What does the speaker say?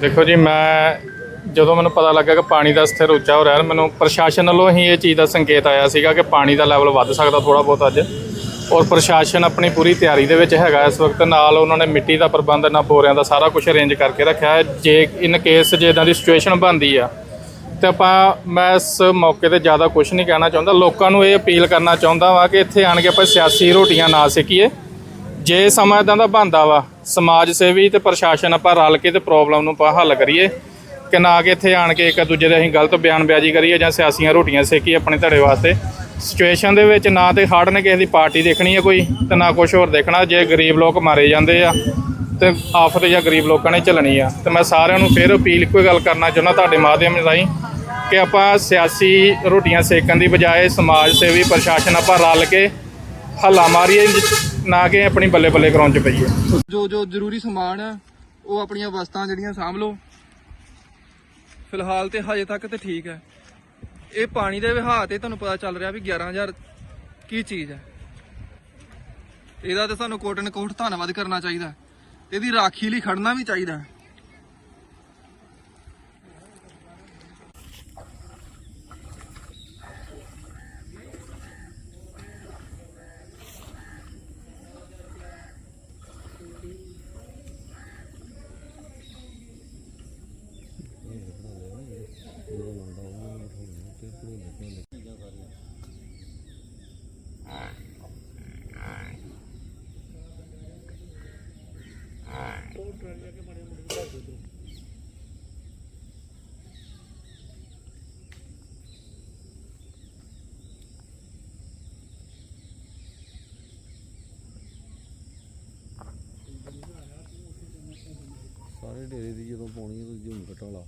ਦੇਖੋ ਜੀ, ਮੈਂ ਜਦੋਂ ਮੈਨੂੰ ਪਤਾ ਲੱਗਾ ਕਿ ਪਾਣੀ ਦਾ ਸਥਿਰ ਉੱਚਾ ਹੋ ਰਿਹਾ, ਮੈਨੂੰ ਪ੍ਰਸ਼ਾਸਨ ਵੱਲੋਂ ਹੀ ਇਹ ਚੀਜ਼ ਦਾ ਸੰਕੇਤ ਆਇਆ ਸੀਗਾ ਕਿ ਪਾਣੀ ਦਾ ਲੈਵਲ ਵੱਧ ਸਕਦਾ ਥੋੜਾ ਬਹੁਤ ਅੱਜ। ਔਰ ਪ੍ਰਸ਼ਾਸਨ ਆਪਣੀ ਪੂਰੀ ਤਿਆਰੀ ਦੇ ਵਿੱਚ ਹੈਗਾ ਇਸ ਵਕਤ, ਨਾਲ ਉਹਨਾਂ ਨੇ ਮਿੱਟੀ ਦਾ ਪ੍ਰਬੰਧ, ਨਾ ਬੋਰਿਆਂ ਦਾ, ਸਾਰਾ ਕੁਝ ਅਰੇਂਜ ਕਰਕੇ ਰੱਖਿਆ ਹੈ। ਜੇ ਇਨ ਕੇਸ ਜੇ ਇਦਾਂ ਦੀ ਸਿਚੁਏਸ਼ਨ ਬਣਦੀ ਆ, ਤੇ ਆਪਾਂ ਮੈਂ ਇਸ ਮੌਕੇ ਤੇ ਜ਼ਿਆਦਾ ਕੁਝ ਨਹੀਂ ਕਹਿਣਾ ਚਾਹੁੰਦਾ। ਲੋਕਾਂ ਨੂੰ ਇਹ ਅਪੀਲ ਕਰਨਾ ਚਾਹੁੰਦਾ ਵਾਂ ਕਿ ਇੱਥੇ ਆਣ ਕੇ ਆਪਾਂ ਸਿਆਸੀ ਰੋਟੀਆਂ ਨਾ ਸੇਕੀਏ। ਜੇ ਸਮਾਂ ਇਦਾਂ ਦਾ ਬਣਦਾ ਵਾ, ਸਮਾਜ ਸੇਵੀ ਤੇ ਪ੍ਰਸ਼ਾਸਨ ਆਪਾਂ ਰਲ ਕੇ ਤੇ ਪ੍ਰੋਬਲਮ ਨੂੰ ਆਪਾਂ ਹੱਲ ਕਰੀਏ, ਕਿ ਨਾ ਕਿ ਇੱਥੇ ਆਣ ਕੇ ਇੱਕ ਦੂਜੇ ਦੇ ਅਸੀਂ ਗਲਤ ਬਿਆਨਬਾਜ਼ੀ ਕਰੀਏ ਜਾਂ ਸਿਆਸੀਆਂ ਰੋਟੀਆਂ ਸੇਕੀਏ ਆਪਣੇ ਧੜੇ ਵਾਸਤੇ। ਸਿਚੁਏਸ਼ਨ ਦੇ ਵਿੱਚ ਨਾ ਤੇ ਹੜ ਨੇ ਕਿਸੇ ਦੀ ਪਾਰਟੀ ਦੇਖਣੀ ਹੈ ਕੋਈ, ਤੇ ਨਾ ਕੁਝ ਹੋਰ ਦੇਖਣਾ, ਜੇ ਗਰੀਬ ਲੋਕ ਮਾਰੇ ਜਾਂਦੇ ਆ, ਤੇ ਆਫਤ ਜਾਂ ਗਰੀਬ ਲੋਕਾਂ ਨੇ ਝੱਲਣੀ ਆ। ਤੇ ਮੈਂ ਸਾਰਿਆਂ ਨੂੰ ਫਿਰ ਅਪੀਲ ਇੱਕੋ ਹੀ ਗੱਲ ਕਰਨਾ ਚਾਹੁੰਦਾ ਤੁਹਾਡੇ ਮਾਧਿਅਮ ਰਾਹੀਂ, ਕਿ ਆਪਾਂ ਸਿਆਸੀ ਰੋਟੀਆਂ ਸੇਕਣ ਦੀ ਬਜਾਏ ਸਮਾਜ ਸੇਵੀ ਪ੍ਰਸ਼ਾਸਨ ਆਪਾਂ ਰਲ ਕੇ ਹੱਲਾ ਮਾਰੀਏ ਨਾ ਕਿ ਆਪਣੀ ਬੱਲੇ ਬੱਲੇ ਕਰਾਉਣ ਚ ਪਈਏ। ਜੋ ਜੋ ਜ਼ਰੂਰੀ ਸਮਾਨ ਆ, ਉਹ ਆਪਣੀਆਂ ਵਸਤਾਂ ਜਿਹੜੀਆਂ ਸਾਂਭ ਲਓ। ਫਿਲਹਾਲ ਤੇ ਹਜੇ ਤੱਕ ਤੇ ਠੀਕ ਹੈ। ਇਹ ਪਾਣੀ ਦੇ ਵਹਾਅ ਤੇ ਤੁਹਾਨੂੰ ਪਤਾ ਚੱਲ ਰਿਹਾ ਵੀ 11000 ਕੀ ਚੀਜ਼ ਹੈ। ਇਹਦਾ ਤੇ ਸਾਨੂੰ ਕੋਟ ਐਂਡ ਕੋਟ ਧੰਨਵਾਦ ਕਰਨਾ ਚਾਹੀਦਾ। ਤੇ ਇਹਦੀ ਰਾਖੀ ਲਈ ਖੜਨਾ ਵੀ ਚਾਹੀਦਾ। ਡੇਰੇ ਦੀ ਜਦੋਂ ਪਾਉਣੀ ਉਹ ਝੂਮ ਘਟਾਲਾ